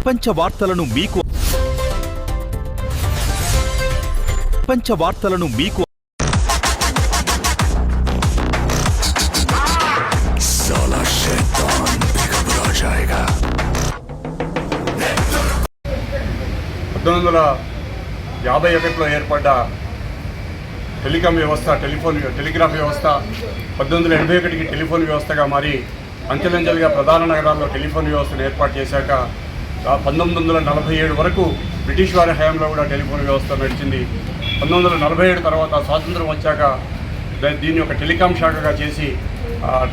ప్రపంచ వార్తలను మీకు ప్రపంచ వార్తలను మీకు పద్దెనిమిది వందల యాభై ఒకటిలో ఏర్పడ్డ టెలికాం వ్యవస్థ టెలిఫోన్ టెలిగ్రాఫ్ వ్యవస్థ పద్దెనిమిది వందల ఎనభై ఒకటికి టెలిఫోన్ వ్యవస్థగా మారి అంచెలంచెలుగా ప్రధాన నగరాల్లో టెలిఫోన్ వ్యవస్థను ఏర్పాటు చేశాక పంతొమ్మిది వందల నలభై ఏడు వరకు బ్రిటిష్ వారి హయాంలో కూడా టెలిఫోన్ వ్యవస్థ నడిచింది. పంతొమ్మిది వందల నలభై ఏడు తర్వాత స్వాతంత్రం వచ్చాక దీన్ని ఒక టెలికాం శాఖగా చేసి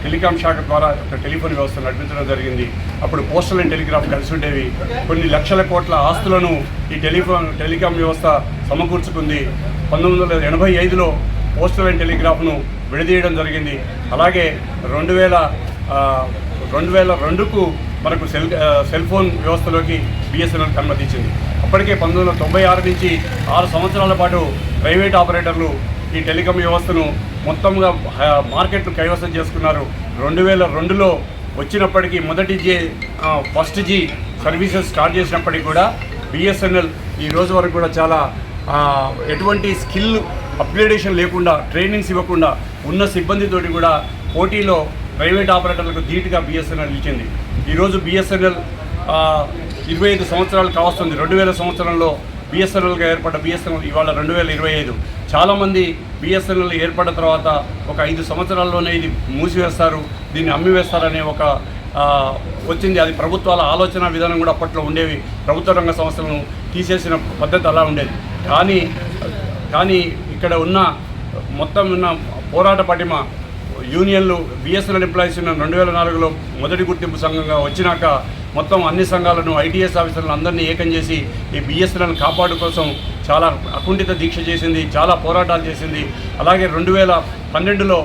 టెలికాం శాఖ ద్వారా ఒక టెలిఫోన్ వ్యవస్థ నడిపించడం జరిగింది. అప్పుడు పోస్టల్ అండ్ టెలిగ్రాఫ్ కలిసి ఉండేవి. కొన్ని లక్షల కోట్ల ఆస్తులను ఈ టెలిఫోన్ టెలికాం వ్యవస్థ సమకూర్చుకుంది. పంతొమ్మిది వందల ఎనభై ఐదులో పోస్టల్ అండ్ టెలిగ్రాఫ్ను విడదీయడం జరిగింది. అలాగే రెండు వేల రెండు వేల రెండుకు మనకు సెల్ సెల్ ఫోన్ వ్యవస్థలోకి బిఎస్ఎన్ఎల్ అనుమతించింది. అప్పటికే పంతొమ్మిది వందల తొంభై ఆరు నుంచి ఆరు సంవత్సరాల పాటు ప్రైవేట్ ఆపరేటర్లు ఈ టెలికాం వ్యవస్థను మొత్తంగా మార్కెట్ను కైవసం చేసుకున్నారు. రెండు వేల రెండులో వచ్చినప్పటికీ మొదటి G first G services start చేసినప్పటికీ కూడా బిఎస్ఎన్ఎల్ ఈ రోజు వరకు కూడా చాలా ఎటువంటి స్కిల్ అప్గ్రేడేషన్ లేకుండా ట్రైనింగ్స్ ఇవ్వకుండా ఉన్న సిబ్బందితోటి కూడా పోటీలో ప్రైవేట్ ఆపరేటర్లకు ధీటుగా బిఎస్ఎన్ఎల్ నిలిచింది ఈరోజు బిఎస్ఎన్ఎల్ ఇరవై ఐదు సంవత్సరాలు కావస్తుంది. రెండు వేల సంవత్సరంలో బిఎస్ఎన్ఎల్గా ఏర్పడ్డ బిఎస్ఎన్ఎల్ ఇవాళ రెండు వేల ఇరవై ఐదు. చాలామంది బిఎస్ఎన్ఎల్ ఏర్పడిన తర్వాత ఒక ఐదు సంవత్సరాల్లోనే ఇది మూసివేస్తారు దీన్ని అమ్మివేస్తారనే ఒక వచ్చింది. అది ప్రభుత్వాల ఆలోచన విధానం కూడా అప్పట్లో ఉండేవి. ప్రభుత్వ రంగ సంస్థలను తీసేసిన పద్ధతి అలా ఉండేది. కానీ కానీ ఇక్కడ ఉన్న మొత్తం ఉన్న పోరాట పటిమ యూనియన్లు బిఎస్ఎన్ఎల్ ఎంప్లాయీస్ ఉన్న రెండు వేల నాలుగులో మొదటి గుర్తింపు సంఘంగా వచ్చినాక మొత్తం అన్ని సంఘాలను ఐటీఎస్ ఆఫీసర్లను అందరినీ ఏకం చేసి ఈ బిఎస్ఎన్ఎల్ కాపాడు కోసం చాలా అకుంఠిత దీక్ష చేసింది చాలా పోరాటాలు చేసింది. అలాగే రెండు వేల పన్నెండులో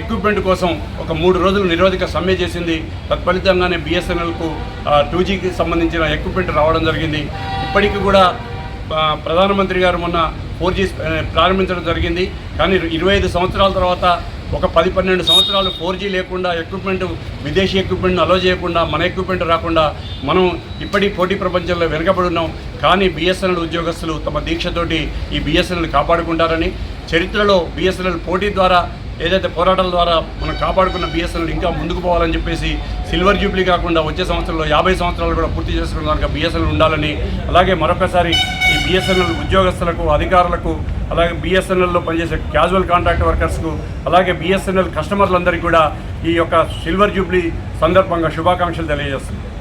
ఎక్విప్మెంట్ కోసం ఒక మూడు రోజులు నిరోధక సమ్మె చేసింది. తత్ఫలితంగానే బిఎస్ఎన్ఎల్కు టూ జీకి సంబంధించిన ఎక్విప్మెంట్ రావడం జరిగింది. ఇప్పటికీ కూడా ప్రధానమంత్రి గారు మొన్న ఫోర్ జీ ప్రారంభించడం జరిగింది. కానీ ఇరవై ఐదు సంవత్సరాల తర్వాత ఒక పది పన్నెండు సంవత్సరాలు ఫోర్ జీ లేకుండా ఎక్విప్మెంట్ విదేశీ ఎక్విప్మెంట్ అలో చేయకుండా మన ఎక్విప్మెంట్ రాకుండా మనం ఇప్పటి పోటీ ప్రపంచంలో వెనుకబడి ఉన్నాం. కానీ బిఎస్ఎన్ఎల్ ఉద్యోగస్తులు తమ దీక్షతోటి ఈ బిఎస్ఎన్ఎల్ కాపాడుకుంటారని చరిత్రలో బిఎస్ఎన్ఎల్ పోటీ ద్వారా ఏదైతే పోరాటాల ద్వారా మనం కాపాడుకున్న బిఎస్ఎన్ఎల్ ఇంకా ముందుకు పోవాలని చెప్పేసి సిల్వర్ జూబ్లీ కాకుండా వచ్చే సంవత్సరంలో యాభై సంవత్సరాలు కూడా పూర్తి చేసుకున్న దానికి బిఎస్ఎన్ఎల్ ఉండాలని అలాగే మరొకసారి ఈ బిఎస్ఎన్ఎల్ ఉద్యోగస్తులకు అధికారులకు అలాగే బిఎస్ఎన్ఎల్లో పనిచేసే క్యాజువల్ కాంట్రాక్ట్ వర్కర్స్కు అలాగే బిఎస్ఎన్ఎల్ కస్టమర్లందరికీ కూడా ఈ యొక్క సిల్వర్ జూబ్లీ సందర్భంగా శుభాకాంక్షలు తెలియజేస్తుంది